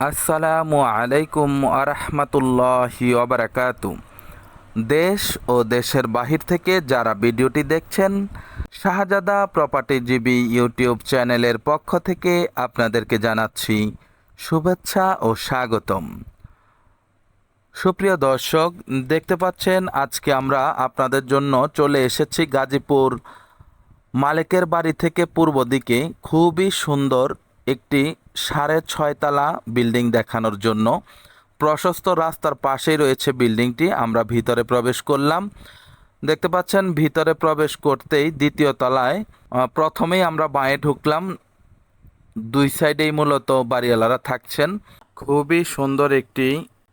আসসালামু আলাইকুম আরহামতুল্লাহি অবরাকাতু দেশ ও দেশের বাহির থেকে যারা ভিডিওটি দেখছেন, শাহজাদা প্রপার্টিজীবী ইউটিউব চ্যানেলের পক্ষ থেকে আপনাদেরকে জানাচ্ছি শুভেচ্ছা ও স্বাগতম। সুপ্রিয় দর্শক, দেখতে পাচ্ছেন আজকে আমরা আপনাদের জন্য চলে এসেছি গাজীপুর মালিকের বাড়ি থেকে পূর্ব দিকে। খুবই সুন্দর একটি সাড়ে ছয়তলা বিল্ডিং দেখানোর জন্য। প্রশস্ত রাস্তার পাশেই রয়েছে বিল্ডিংটি, আমরা ভিতরে প্রবেশ করলাম। দেখতে পাচ্ছেন, ভিতরে প্রবেশ করতেই দ্বিতীয় তলায় প্রথমেই আমরা বাঁয়ে ঢুকলাম। দুই সাইডেই মূলত বাড়িওয়ালারা থাকছেন। খুবই সুন্দর একটি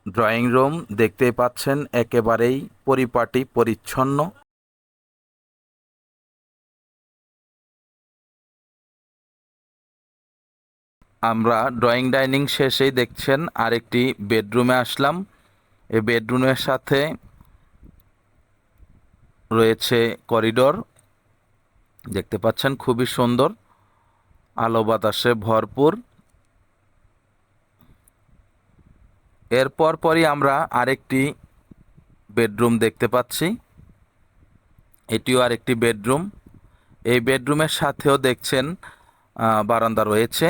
ড্রয়িং রুম, দেখতেই পাচ্ছেন, একেবারেই পরিপাটি, পরিচ্ছন্ন। আমরা ড্রয়িং ডাইনিং শেষেই দেখছেন আরেকটি বেডরুমে আসলাম। এই বেডরুমের সাথে রয়েছে করিডোর দেখতে পাচ্ছেন খুবই সুন্দর। আলো বাতাসে ভরপুর। এরপর পরই আমরা আরেকটি বেডরুম দেখতে পাচ্ছি। এটিও আরেকটি বেডরুম এই বেডরুমের সাথেও দেখছেন বারান্দা রয়েছে।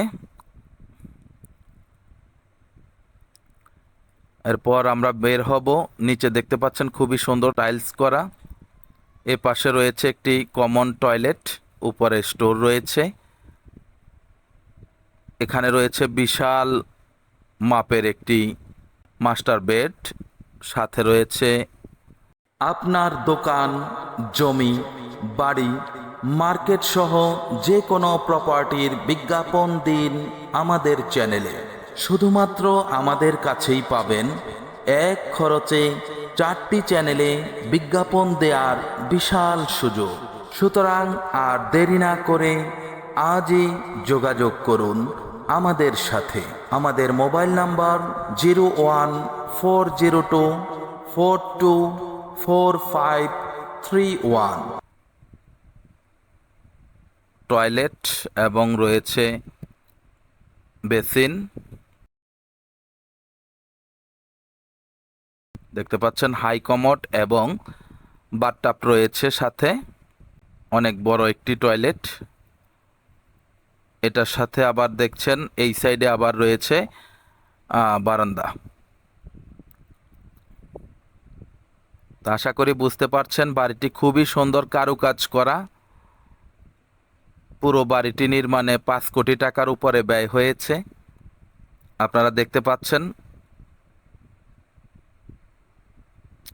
এরপর আমরা বের হব। নিচে দেখতে পাচ্ছেন খুবই সুন্দর টাইলস করা। এ পাশে রয়েছে একটি কমন টয়লেট, উপরে স্টোর রয়েছে। এখানে রয়েছে বিশাল মাপের একটি মাস্টার বেড, সাথে রয়েছে আপনার দোকান, জমি, বাড়ি মার্কেট সহ যে কোনো প্রপার্টির বিজ্ঞাপন দিন আমাদের চ্যানেলে শুধুমাত্র আমাদের কাছেই পাবেন এক খরচে চারটি চ্যানেলে বিজ্ঞাপন দেওয়ার বিশাল সুযোগ। সুতরাং আর দেরি না করে আজই যোগাযোগ করুন আমাদের সাথে। আমাদের mobile number zero one four zero two four two four five three one. Toilet এবং রয়েছে বেসিন। দেখতে পাচ্ছেন, হাই কমোড এবং বাথটাব রয়েছে সাথে। অনেক বড় একটি টয়লেট। এটার সাথে আবার দেখছেন, এই সাইডে আবার রয়েছে বারান্দা। তা আশা করি বুঝতে পারছেন, বাড়িটি খুবই সুন্দর কারুকাজ করা। পুরো বাড়িটি নির্মাণে পাঁচ কোটি টাকার উপরে ব্যয় হয়েছে। আপনারা দেখতে পাচ্ছেন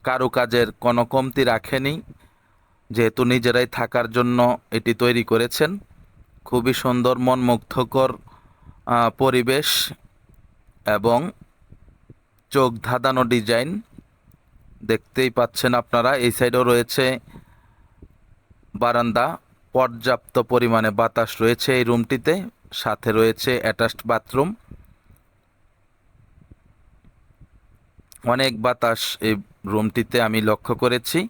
কারুকাজের কোনো কমতি রাখেনি, যেহেতু নিজেরাই থাকার জন্য এটি তৈরি করেছেন। খুবই সুন্দর, মনমুগ্ধকর পরিবেশ এবং চোখ ধাঁধানো ডিজাইন। দেখতেই পাচ্ছেন আপনারা, এই সাইডেও রয়েছে বারান্দা, পর্যাপ্ত পরিমাণে বাতাস রয়েছে এই রুমটিতে, সাথে রয়েছে অ্যাটাচড বাথরুম। অনেক বাতাস এই রুমটিতে আমি লক্ষ্য করেছি।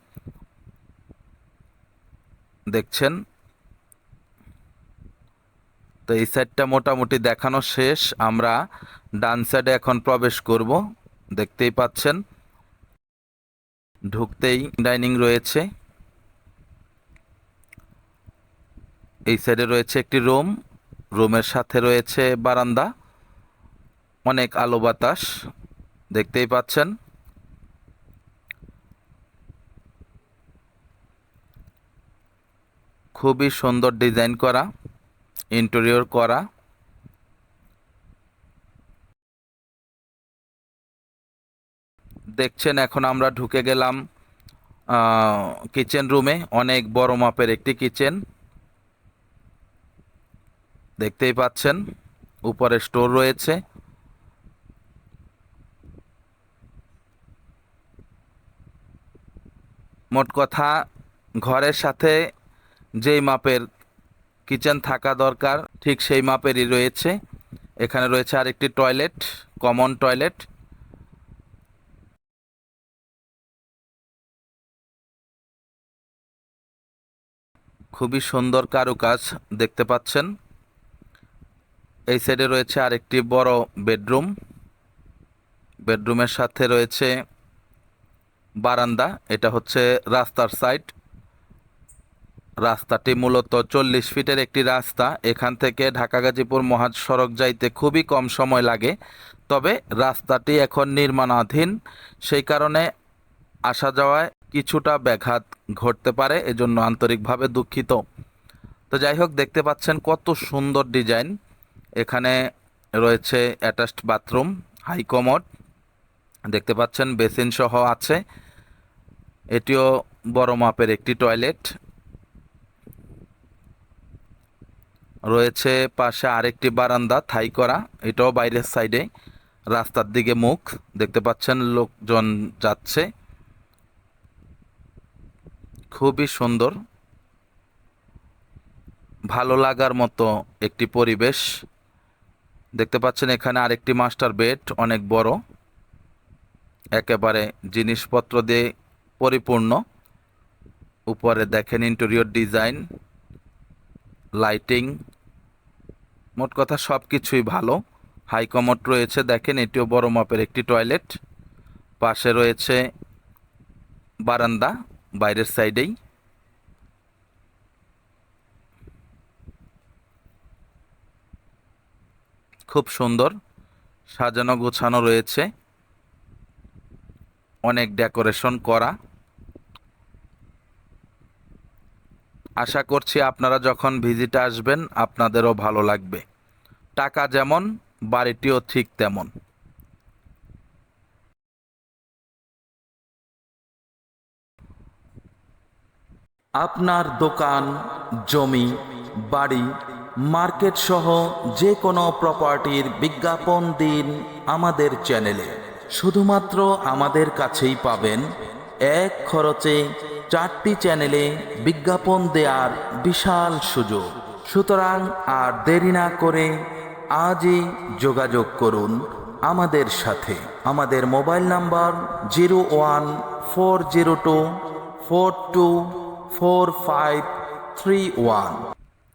দেখছেন? তো এই সাইডটা মোটামুটি দেখানো শেষ। আমরা ডান সাইডে এখন প্রবেশ করব। দেখতেই পাচ্ছেন? ঢুকতেই ডাইনিং রয়েছে। এই সাইডে রয়েছে একটি রুম। রুমের সাথে রয়েছে বারান্দা। অনেক আলো বাতাস। দেখতেই পাচ্ছেন? খুবই সুন্দর ডিজাইন করা ইন্টেরিয়র করা। দেখছেন, এখন আমরা ঢুকে গেলাম কিচেন রুমে অনেক বড় মাপের একটি কিচেন দেখতেই পাচ্ছেন, উপরে স্টোর রয়েছে। মোট কথা, ঘরের সাথে যেই মাপের কিচেন থাকা দরকার, ঠিক সেই মাপেরই রয়েছে। এখানে রয়েছে আরেকটি টয়লেট, কমন টয়লেট। খুবই সুন্দর কারুকাজ দেখতে পাচ্ছেন। এই সাইডে রয়েছে আরেকটি বড় বেডরুম। বেডরুমের সাথে রয়েছে বারান্দা, এটা হচ্ছে রাস্তার সাইড। রাস্তাটি মূলত চল্লিশ ফিটের একটি রাস্তা। এখান থেকে ঢাকা গাজীপুর মহাসড়ক যাইতে খুবই কম সময় লাগে। তবে রাস্তাটি এখন নির্মাণাধীন। সেই কারণে আসা যাওয়ায় কিছুটা ব্যাঘাত ঘটতে পারে, এজন্য আন্তরিকভাবে দুঃখিত। তো যাই হোক, দেখতে পাচ্ছেন কত সুন্দর ডিজাইন। এখানে রয়েছে অ্যাটাচড বাথরুম, হাই কমোড। দেখতে পাচ্ছেন, বেসিন সহ আছে। এটিও বড় মাপের একটি টয়লেট। রয়েছে পাশে আরেকটি বারান্দা, থাই করা। এটাও বাইরের সাইডে। রাস্তার দিকে মুখ। দেখতে পাচ্ছেন লোকজন যাচ্ছে। খুবই সুন্দর। ভালো লাগার মতো একটি পরিবেশ। দেখতে পাচ্ছেন এখানে আরেকটি মাস্টার বেড, অনেক বড়। একেবারে জিনিসপত্র দিয়ে পরিপূর্ণ। উপরে দেখেন ইন্টেরিয়র ডিজাইন। লাইটিং। মোট কথা সব কিছুই ভালো। হাই কমোড রয়েছে, দেখেন এটিও বড় মাপের একটি টয়লেট। পাশে রয়েছে বারান্দা, বাইরের সাইডেই। খুব সুন্দর, সাজানো গোছানো রয়েছে। অনেক ডেকোরেশন করা। আশা করছি আপনারা যখন ভিজিটে আসবেন, আপনাদেরও ভালো লাগবে। টাকা যেমন, বাড়িটিও ঠিক তেমন। আপনার দোকান, জমি, বাড়ি, মার্কেট সহ যে কোনো প্রপার্টির বিজ্ঞাপন দিন আমাদের চ্যানেলে শুধুমাত্র আমাদের কাছেই পাবেন এক খরচে চারটি চ্যানেলে বিজ্ঞাপন দেওয়ার বিশাল সুযোগ। সুতরাং আর দেরি না করে আজই যোগাযোগ করুন আমাদের সাথে। আমাদের mobile number zero one four zero two four two four five three one.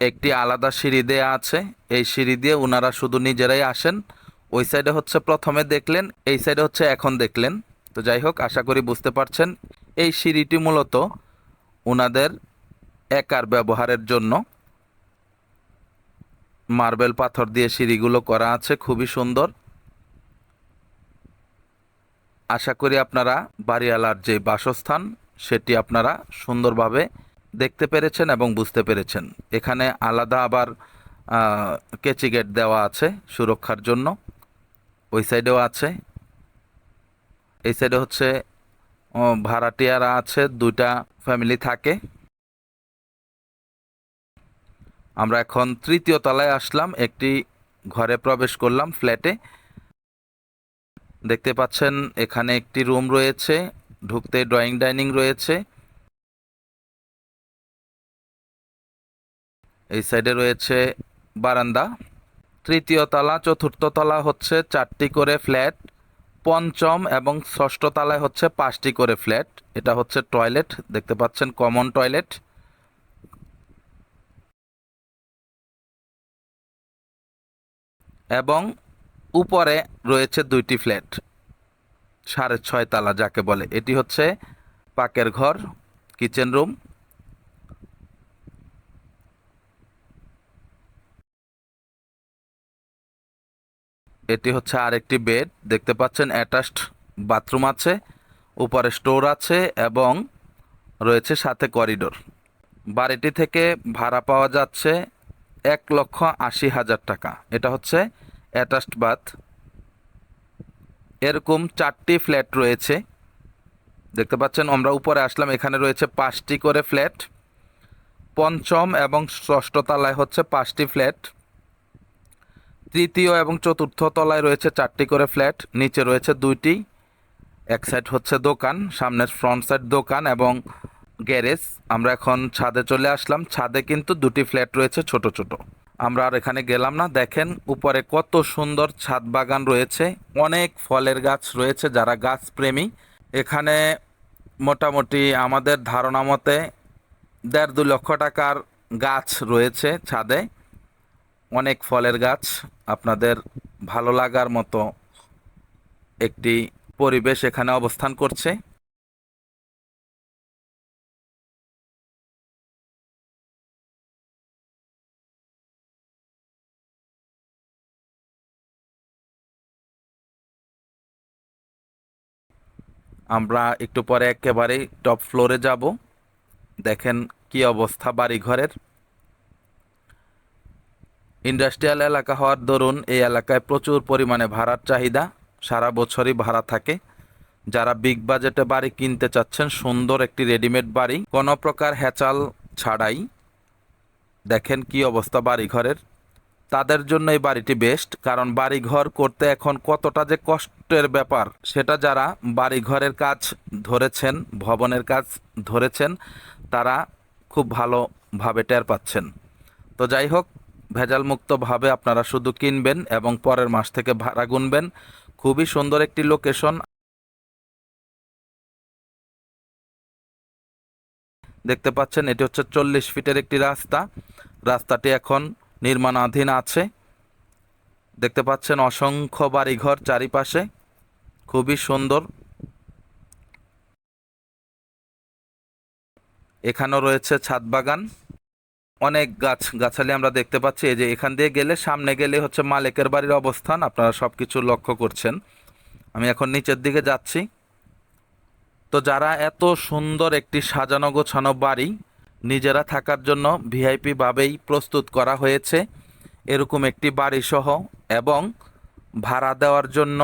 একটি আলাদা সিঁড়ি দেয়া আছে। এই সিঁড়ি দিয়ে ওনারা শুধু নিজেরাই আসেন। ওই সাইডে হচ্ছে প্রথমে দেখলেন, এই সাইডে হচ্ছে এখন দেখলেন। তো যাই হোক, আশা করি বুঝতে পারছেন। এই সিঁড়িটি মূলত ওনাদের একার ব্যবহারের জন্য মার্বেল পাথর দিয়ে সিঁড়িগুলো করা আছে, খুবই সুন্দর। আশা করি আপনারা বাড়িওয়ালার যে বাসস্থান, সেটি আপনারা সুন্দরভাবে দেখতে পেরেছেন এবং বুঝতে পেরেছেন। এখানে আলাদা আবার কেচি গেট দেওয়া আছে সুরক্ষার জন্য। ওই সাইডেও আছে। এই সাইডে হচ্ছে ভাড়াটিয়ারা আছে, দুইটা ফ্যামিলি থাকে। আমরা এখন তৃতীয় তলায় আসলাম, একটি ঘরে প্রবেশ করলাম ফ্ল্যাটে দেখতে পাচ্ছেন, এখানে একটি রুম রয়েছে, ঢুকতে ড্রয়িং ডাইনিং রয়েছে। এই সাইডে রয়েছে বারান্দা। তৃতীয় তলা, চতুর্থ তলা হচ্ছে চারটি করে ফ্ল্যাট পঞ্চম এবং ষষ্ঠ তলায় হচ্ছে পাঁচটি করে ফ্ল্যাট। এটা হচ্ছে টয়লেট, দেখতে পাচ্ছেন কমন টয়লেট। এবং উপরে রয়েছে দুইটি ফ্ল্যাট, সাড়ে ছয় তালা যাকে বলে। এটি হচ্ছে পাকের ঘর, কিচেন রুম। এটি হচ্ছে আরেকটি বেড। দেখতে পাচ্ছেন অ্যাটাচড বাথরুম আছে, উপরে স্টোর আছে এবং রয়েছে সাথে করিডোর। বাড়িটি থেকে ভাড়া পাওয়া যাচ্ছে এক লক্ষ আশি হাজার টাকা। এটা হচ্ছে অ্যাটাচড বাথ। এরকম চারটি ফ্ল্যাট রয়েছে। দেখতে পাচ্ছেন আমরা উপরে আসলাম, এখানে রয়েছে পাঁচটি করে ফ্ল্যাট। পঞ্চম এবং ষষ্ঠ তলায় হচ্ছে পাঁচটি ফ্ল্যাট। তৃতীয় এবং চতুর্থ তলায় রয়েছে চারটি করে ফ্ল্যাট, নিচে রয়েছে দুইটি। এক সাইড হচ্ছে দোকান, সামনের ফ্রন্ট সাইড দোকান এবং গ্যারেজ। আমরা এখন ছাদে চলে আসলাম। ছাদে কিন্তু দুটি ফ্ল্যাট রয়েছে ছোট ছোট। আমরা আর এখানে গেলাম না। দেখেন, উপরে কত সুন্দর ছাদ বাগান রয়েছে। অনেক ফলের গাছ রয়েছে যারা গাছ প্রেমী। এখানে মোটামুটি আমাদের ধারণা মতে দেড় দু লক্ষ টাকার গাছ রয়েছে ছাদে। অনেক ফলের গাছ আপনাদের ভালো লাগার মতো একটি পরিবেশ এখানে অবস্থান করছে। আমরা একটু পরে একেবারে টপ ফ্লোরে যাব। দেখেন কি অবস্থা বাড়িঘরের। ইন্ডাস্ট্রিয়াল এলাকা হওয়ার দরুন এই এলাকায় প্রচুর পরিমাণে ভাড়ার চাহিদা। সারা বছরই ভাড়া থাকে। যারা বিগ বাজেটে বাড়ি কিনতে চাচ্ছেন, সুন্দর একটি রেডিমেড বাড়ি, কোনো প্রকার হ্যাচাল ছাড়াই দেখেন কি অবস্থা বাড়িঘরের। তাদের জন্য এই বাড়িটি বেস্ট কারণ বাড়িঘর করতে এখন কতটা যে কষ্টের ব্যাপার, সেটা যারা বাড়িঘরের কাজ ধরেছেন, ভবনের কাজ ধরেছেন, তারা খুব ভালোভাবে টের পাচ্ছেন। তো যাই হোক ভেজাল মুক্তভাবে আপনারা শুধু কিনবেন এবং পরের মাস থেকে ভাড়া গুনবেন। খুবই সুন্দর একটি লোকেশন। দেখতে পাচ্ছেন, এটি হচ্ছে চল্লিশ ফিটের একটি রাস্তা। রাস্তাটি এখন নির্মাণাধীন আছে। দেখতে পাচ্ছেন, অসংখ্য বাড়িঘর চারিপাশে। খুবই সুন্দর। এখানেও রয়েছে ছাদ বাগান। অনেক গাছ, গাছালি আমরা দেখতে পাচ্ছি। এই যে এখান দিয়ে গেলে সামনে গেলে হচ্ছে মালিকের বাড়ির অবস্থান। আপনারা সব কিছু লক্ষ্য করছেন। আমি এখন নিচের দিকে যাচ্ছি। তো যারা এত সুন্দর একটি সাজানো গোছানো বাড়ি নিজেরা থাকার জন্য ভিআইপি ভাবেই প্রস্তুত করা হয়েছে। এরকম একটি বাড়ি সহ এবং ভাড়া দেওয়ার জন্য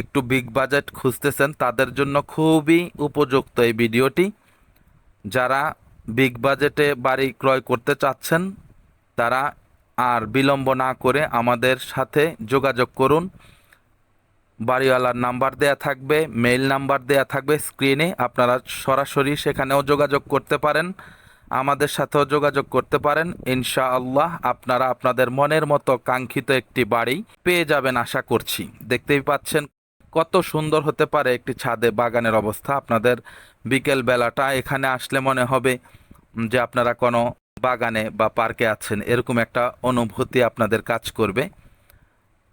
একটু বিগ বাজেট খুঁজতেছেন, তাদের জন্য খুবই উপযুক্ত এই ভিডিওটি। যারা বিগ বাজেটে বাড়ি ক্রয় করতে চাচ্ছেন, তারা আর বিলম্ব না করে আমাদের সাথে যোগাযোগ করুন। বাড়িওয়ালার নাম্বার দেয়া থাকবে, মেইল নাম্বার দেয়া থাকবে স্ক্রিনে, আপনারা সরাসরি সেখানেও যোগাযোগ করতে পারেন। আমাদের সাথেও যোগাযোগ করতে পারেন। ইনশাআল্লাহ আপনারা আপনাদের মনের মতো কাঙ্ক্ষিত একটি বাড়ি পেয়ে যাবেন আশা করছি। দেখতেই পাচ্ছেন কত সুন্দর হতে পারে একটি ছাদে বাগানের অবস্থা। আপনাদের বিকেল বেলাটা এখানে আসলে মনে হবে যে আপনারা কোনো বাগানে বা পার্কে আছেন, এরকম একটা অনুভূতি আপনাদের কাজ করবে।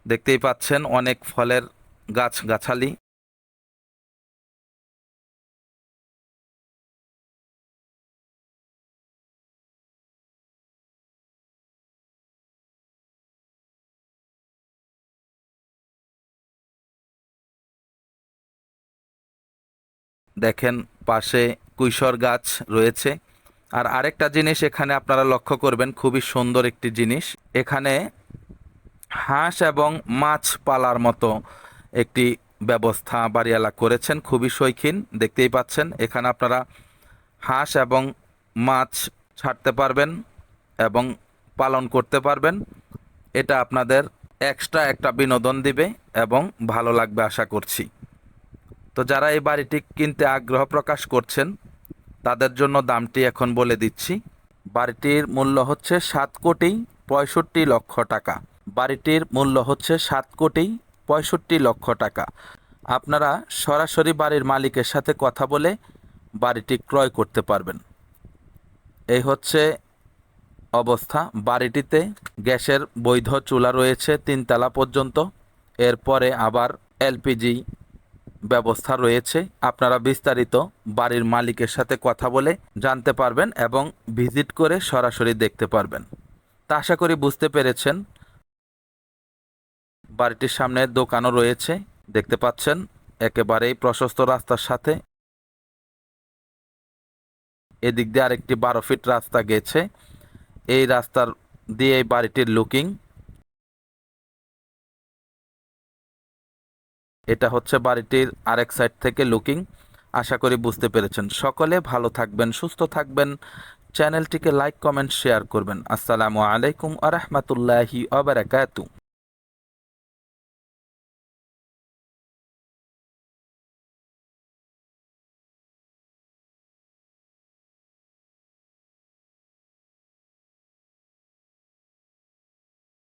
দেখতেই পাচ্ছেন অনেক ফলের গাছ, গাছালি। দেখেন, পাশে কুইশর গাছ রয়েছে। আর আরেকটা জিনিস এখানে আপনারা লক্ষ্য করবেন, খুবই সুন্দর একটি জিনিস। এখানে হাঁস এবং মাছ পালার মতো একটি ব্যবস্থা বাড়িওয়ালা করেছেন, খুবই শৌখিন, দেখতেই পাচ্ছেন। এখানে আপনারা হাঁস এবং মাছ ছাড়তে পারবেন এবং পালন করতে পারবেন। এটা আপনাদের এক্সট্রা একটা বিনোদন দিবে এবং ভালো লাগবে, আশা করছি। তো যারা এই বাড়িটি কিনতে আগ্রহ প্রকাশ করছেন, তাদের জন্য দামটি এখন বলে দিচ্ছি। বাড়িটির মূল্য হচ্ছে সাত কোটি পঁয়ষট্টি লক্ষ টাকা। বাড়িটির মূল্য হচ্ছে সাত কোটি পঁয়ষট্টি লক্ষ টাকা। আপনারা সরাসরি বাড়ির মালিকের সাথে কথা বলে বাড়িটি ক্রয় করতে পারবেন। এই হচ্ছে অবস্থা। বাড়িটিতে গ্যাসের বৈধ চুলা রয়েছে তিনতলা পর্যন্ত। এরপরে আবার এলপিজি ব্যবস্থা রয়েছে। আপনারা বিস্তারিত বাড়ির মালিকের সাথে কথা বলে জানতে পারবেন এবং ভিজিট করে সরাসরি দেখতে পারবেন। তা আশা করি বুঝতে পেরেছেন। বাড়িটির সামনে দোকানও রয়েছে, দেখতে পাচ্ছেন, একেবারেই প্রশস্ত রাস্তার সাথে। এদিক দিয়ে আরেকটি বারো ফিট রাস্তা গেছে। এই রাস্তার দিয়ে এই বাড়িটির লুকিং এটা হচ্ছে বাড়িটির আরেক সাইড থেকে লুকিং আশা করি বুঝতে পেরেছেন। সকলে ভালো থাকবেন, সুস্থ থাকবেন। চ্যানেলটিকে লাইক কমেন্ট শেয়ার করবেন। আসসালামু আলাইকুম আ রহমতুল্লাহি